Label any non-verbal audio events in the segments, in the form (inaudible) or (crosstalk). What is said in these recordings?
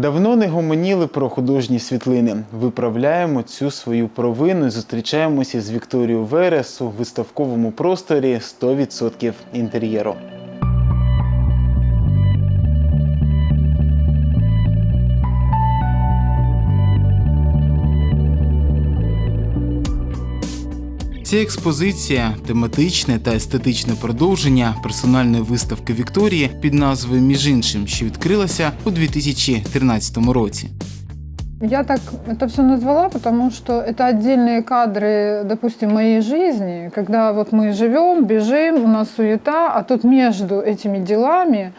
Давно не гомоніли про художні світлини. Виправляємо цю свою провину і зустрічаємося з Вікторією Верес у виставковому просторі 100% інтер'єру. Ця експозиція тематичне та естетичне продовження персональної виставки Вікторії під назвою Між іншим, що відкрилася у 2013 році. Я так это все назвала, потому что это отдельные кадры, допустим, моей жизни, когда вот мы живем, бежим, у нас суета, а тут между этими делами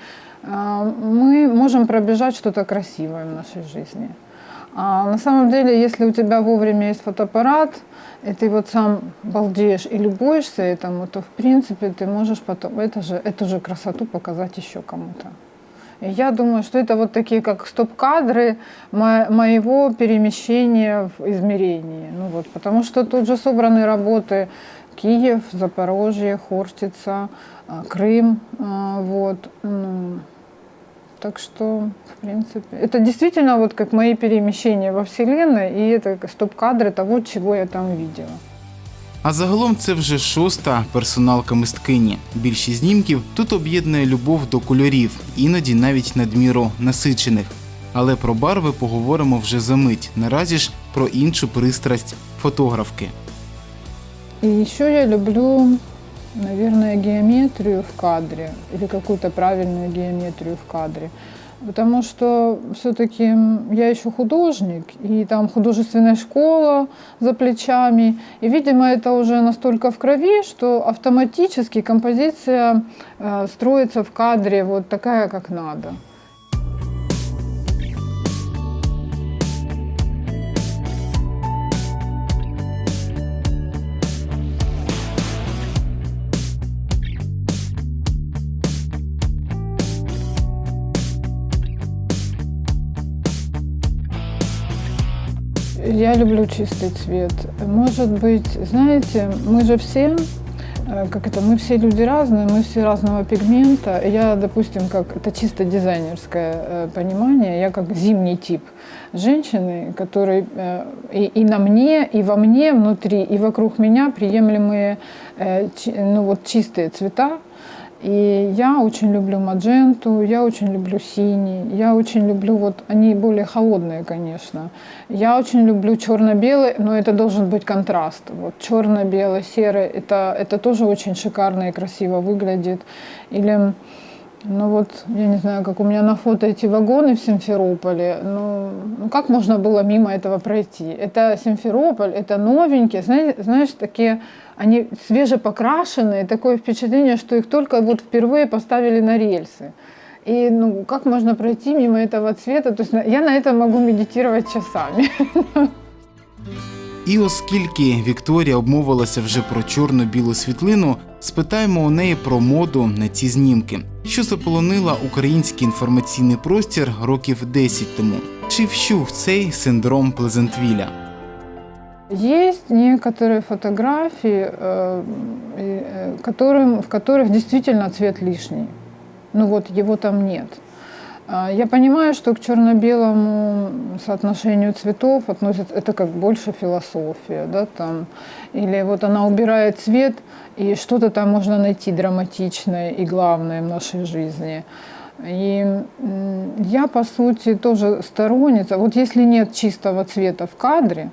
а, мы можем пробежать что-то красивое в нашей жизни. А на самом деле, если у тебя вовремя есть фотоаппарат, и ты вот сам балдеешь и любуешься этому, то в принципе ты можешь потом это же, эту же красоту показать еще кому-то. И Я думаю, что это вот такие как стоп-кадры мо- моего перемещения в измерении. Ну вот, потому что тут же собраны работы Киев, Запорожье, Хортица, а, Крым. а, Вот. ну, Так что, в принципе, это действительно вот как мои перемещения во Вселенной, и это как стоп-кадры того, чего я там видела. А загалом це вже шоста персоналка мисткині. Більшість знімків тут об'єднує любов до кольорів, іноді навіть надміру насичених. Але про барви поговоримо вже за мить. Наразі ж про іншу пристрасть фотографки. И еще я люблю, наверное, геометрию в кадре или какую-то правильную геометрию в кадре. Потому что все-таки я еще художник, и там художественная школа за плечами. И, видимо, это уже настолько в крови, что автоматически композиция э, строится в кадре вот такая, как надо. Я люблю чистый цвет. Может быть, знаете, мы же все, э, как это, мы все люди разные, мы все разного пигмента. Я, допустим, как это чисто дизайнерское э, понимание, я как зимний тип женщины, который э, и, и на мне, и во мне внутри, и вокруг меня приемлемые э, чи- ну, вот, чистые цвета. И я очень люблю мадженту, я очень люблю синий, я очень люблю, вот они более холодные, конечно. Я очень люблю черно-белый, но это должен быть контраст. Вот черно-белый, серый, это, это тоже очень шикарно и красиво выглядит. Или, ну вот, я не знаю, как у меня на фото эти вагоны в Симферополе, ну, ну как можно было мимо этого пройти? Это Симферополь, это новенькие, знаешь, знаешь такие они свежепокрашенные, такое впечатление, что их только вот впервые поставили на рельсы. И ну, как можно пройти мимо этого цвета? То есть на- я на этом могу медитировать часами. І оскільки Вікторія обмовилася вже про чорно-білу світлину, спитаємо у неї про моду на ці знімки, що заполонила український інформаційний простір років 10 тому. Чи вщух цей синдром Плезентвіля? Есть некоторые фотографии, э, э, которым, в которых действительно цвет лишний. Ну вот его там нет. А, Я понимаю, что к черно-белому соотношению цветов относится это как больше философия, да, там, или вот она убирает цвет, и что-то там можно найти драматичное и главное в нашей жизни. И я, по сути, тоже сторонница. Вот если нет чистого цвета в кадре,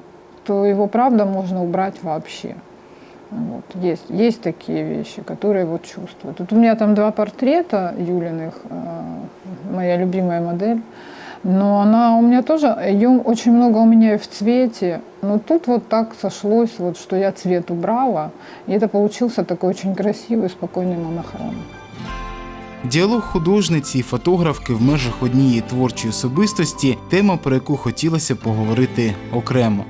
то его, правда, можно убрать вообще. Вот, есть, есть такие вещи, которые вот чувствуют. Тут у меня там два портрета Юлиных, э, моя любимая модель. Но она у меня тоже, ее очень много у меня и в цвете. Но тут вот так сошлось, вот, что я цвет убрала. И это получился такой очень красивый, спокойный монохром. Діалог художниці і фотографки в межах однієї творчої особистости тема, про яку хотілося поговорити окремо.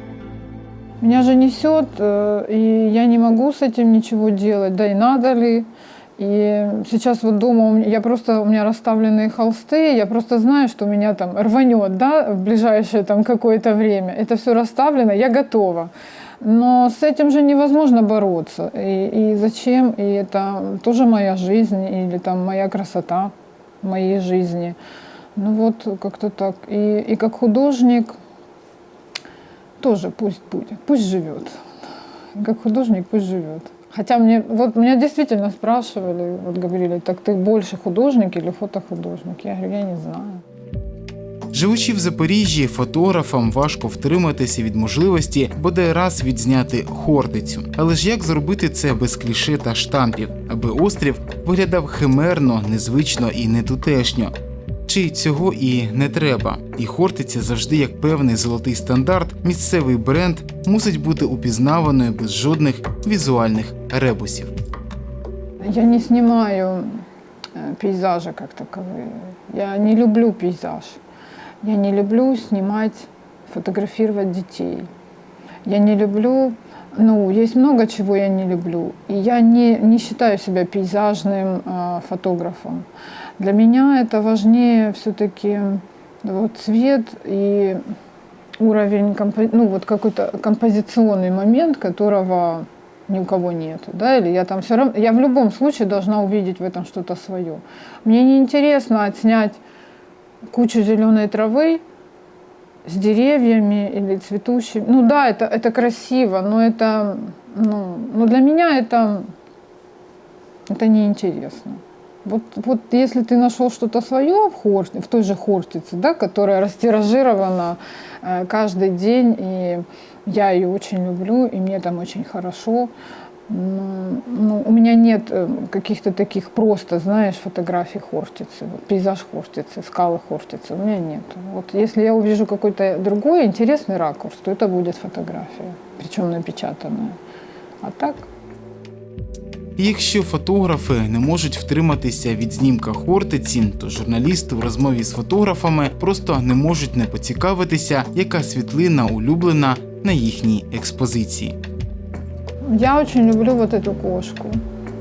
Меня же несет, э, и я не могу с этим ничего делать, да и надо ли. И сейчас вот дома я просто, у меня расставленные холсты, я просто знаю, что меня там рванет, да, в ближайшее там какое-то время. Это все расставлено, я готова. Но с этим же невозможно бороться. И, и зачем? И это тоже моя жизнь или там моя красота моей жизни. Ну вот как-то так. И, и как художник тоже пусть будет, пусть живет. Как художник пусть живет. Хотя мне, вот меня действительно спрашивали, вот говорили, так ты больше художник или фотохудожник? Я говорю, я не знаю. Живучи в Запоріжжі, фотографам важко втриматися від можливості бодай раз відзняти хортицю. Але ж як зробити це без кліше та штампів, аби острів виглядав химерно, незвично і нетутешньо? Чи цього і не треба? І хортиця завжди як певний золотий стандарт, місцевий бренд мусить бути упізнаваною без жодних візуальних ребусів. Я не снимаю э, пейзажи как таковые. Я не люблю пейзаж. Я не люблю снимать, фотографировать детей. Я не люблю, ну, есть много чего я не люблю. И я не, не считаю себя пейзажным э, фотографом. Для меня это важнее все-таки вот цвет и уровень, ну, вот какой-то композиционный момент, которого ни у кого нет, да, или я там все равно, я в любом случае должна увидеть в этом что-то свое. Мне не интересно отснять кучу зеленой травы с деревьями или цветущими. Ну да, это, это красиво, но это, ну, но для меня это, это неинтересно. Вот, вот если ты нашел что-то свое в, хор, в той же хортице, да, которая растиражирована э, каждый день, и я ее очень люблю, и мне там очень хорошо. Ну, ну, у меня нет э, каких-то таких просто, знаешь, фотографий Хортицы, вот, пейзаж Хортицы, скалы Хортицы, у меня нет. Вот если я увижу какой-то другой интересный ракурс, то это будет фотография, причем напечатанная. А так І якщо фотографи не можуть втриматися від знімка хортиці, то журналісти в розмові з фотографами просто не можуть не поцікавитися, яка світлина улюблена на їхній експозиції. Я очень люблю вот эту кошку.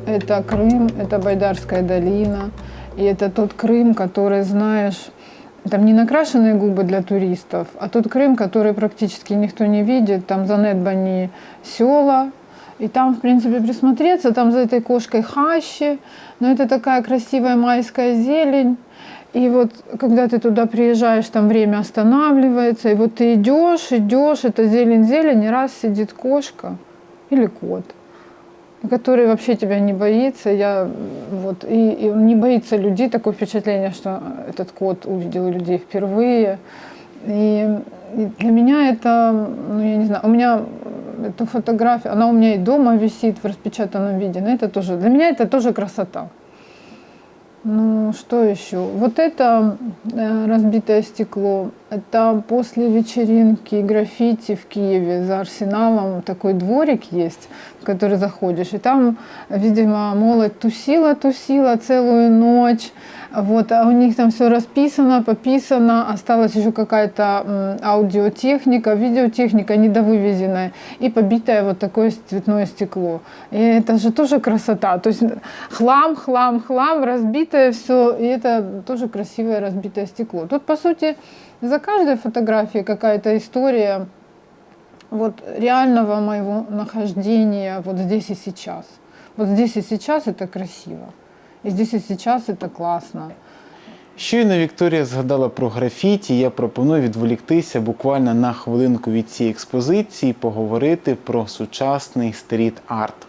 Это Крым, это Байдарская долина. И это тот Крым, который, знаешь, там не накрашенные губы для туристов, а тот Крым, который практически никто не видит. Там занедбани села, и там, в принципе, присмотреться, там за этой кошкой хащи, но это такая красивая майская зелень. И вот когда ты туда приезжаешь, там время останавливается, и вот ты идешь, идешь, это зелень-зелень, и раз сидит кошка или кот, который вообще тебя не боится. Я вот и, и он не боится людей. Такое впечатление, что этот кот увидел людей впервые. И, и для меня это, ну я не знаю, у меня эта фотография, она у меня и дома висит в распечатанном виде, но это тоже, для меня это тоже красота. Ну, что еще? Вот это э, разбитое стекло. Это после вечеринки граффити в Киеве за Арсеналом такой дворик есть, в который заходишь. И там, видимо, молодь тусила, тусила целую ночь. Вот, а у них там все расписано, пописано, осталась еще какая-то аудиотехника, видеотехника недовывезенная и побитое вот такое цветное стекло. И это же тоже красота. То есть хлам, хлам, хлам, разбитое все, и это тоже красивое разбитое стекло. Тут, по сути, за каждой фотографией какая-то история вот реального моего нахождения вот здесь и сейчас. Вот здесь и сейчас это красиво. И здесь и сейчас это классно. Щойно Вікторія згадала про графіті. Я пропоную відволіктися буквально на хвилинку від цієї експозиції, поговорити про сучасний стріт-арт.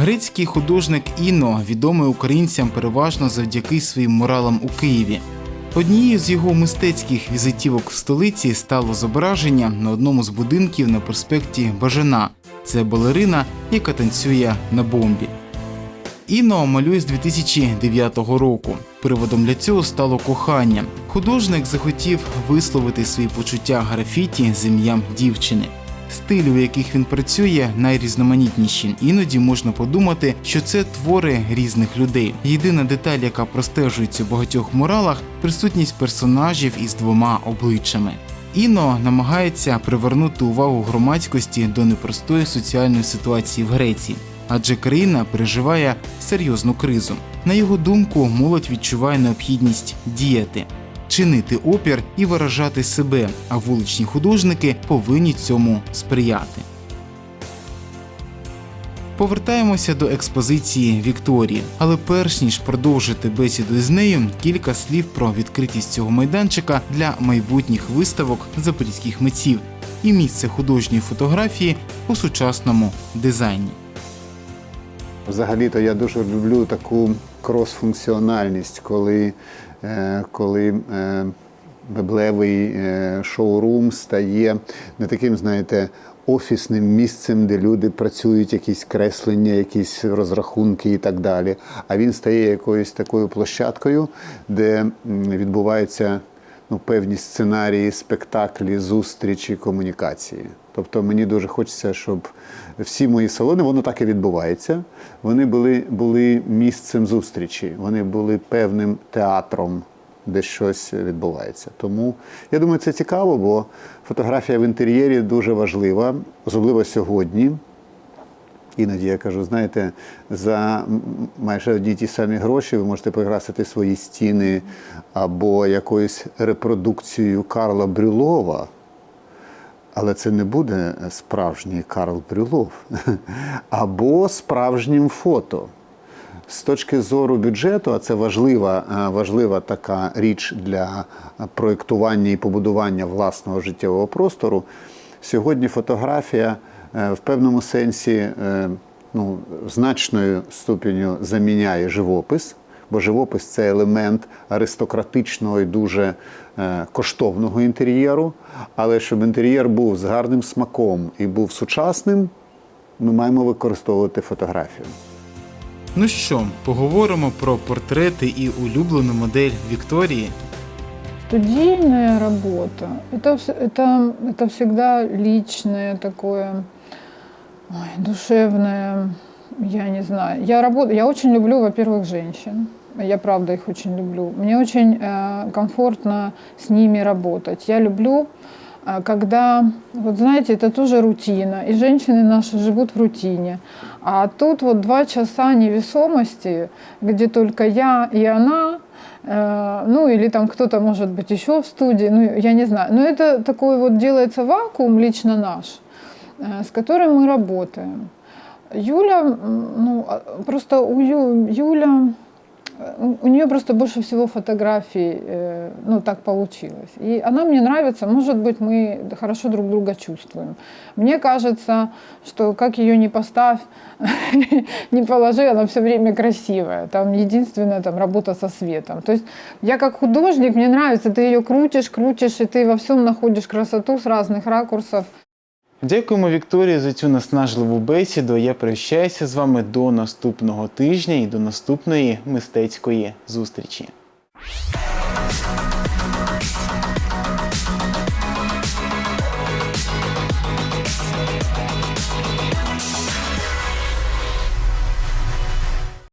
Грецький художник Іно відомий українцям переважно завдяки своїм муралам у Києві. Однією з його мистецьких візитівок в столиці стало зображення на одному з будинків на проспекті Бажана. Це балерина, яка танцює на бомбі. Іно малює з 2009 року. Приводом для цього стало кохання. Художник захотів висловити свої почуття графіті з ім'ям дівчини. Стилі, в яких він працює, найрізноманітніші. Іноді можна подумати, що це твори різних людей. Єдина деталь, яка простежується у багатьох муралах, присутність персонажів із двома обличчями. Іно намагається привернути увагу громадськості до непростої соціальної ситуації в Греції, адже країна переживає серйозну кризу. На його думку, молодь відчуває необхідність діяти, чинити опір і виражати себе, а вуличні художники повинні цьому сприяти. Повертаємося до експозиції Вікторії, але перш ніж продовжити бесіду з нею, кілька слів про відкритість цього майданчика для майбутніх виставок запорізьких митців і місце художньої фотографії у сучасному дизайні. Взагалі-то я дуже люблю таку крос-функціональність, коли, коли е, меблевий е, шоурум стає не таким, знаєте, офісним місцем, де люди працюють, якісь креслення, якісь розрахунки і так далі. А він стає якоюсь такою площадкою, де відбуваються ну, певні сценарії, спектаклі, зустрічі, комунікації. Тобто мені дуже хочеться, щоб всі мої салони, воно так і відбувається. Вони були, були місцем зустрічі, вони були певним театром, де щось відбувається. Тому я думаю, це цікаво, бо фотографія в інтер'єрі дуже важлива, особливо сьогодні. Іноді я кажу, знаєте, за майже одні ті самі гроші ви можете прикрасити свої стіни або якоюсь репродукцією Карла Брюлова. Але це не буде справжній Карл Брюлов, (laughs) або справжнім фото. З точки зору бюджету, а це важлива, е, важлива така річ для проєктування і побудування власного життєвого простору. Сьогодні фотографія е, в певному сенсі е, ну, значною ступеню заміняє живопис, бо живопис це елемент аристократичного і дуже е, коштовного інтер'єру. Але щоб інтер'єр був з гарним смаком і був сучасним, ми маємо використовувати фотографію. Ну що, поговоримо про портрети і улюблену модель Вікторії. Студийная работа это, вс- это, это всегда личное такое, ой, душевное, я не знаю. Я, работаю, я очень люблю, во-первых, женщин. Я правда их очень люблю. Мне очень э, комфортно с ними работать. Я люблю, э, когда, вот знаете, это тоже рутина, и женщины наши живут в рутине. А тут вот два часа невесомости, где только я и она, Э, ну или там кто-то может быть еще в студии, ну я не знаю. Но это такой вот делается вакуум лично наш, э, с которым мы работаем. Юля, ну а, просто у Ю- Юля, у нее просто больше всего фотографий, э, ну так получилось. И она мне нравится, может быть, мы хорошо друг друга чувствуем. Мне кажется, что как ее не поставь, (laughs) не положи, она все время красивая. Там единственная там работа со светом. То есть я как художник, мне нравится, ты ее крутишь, крутишь, и ты во всем находишь красоту с разных ракурсов. Дякуємо Вікторії за цю наснажливу бесіду. Я прощаюся з вами до наступного тижня і до наступної мистецької зустрічі.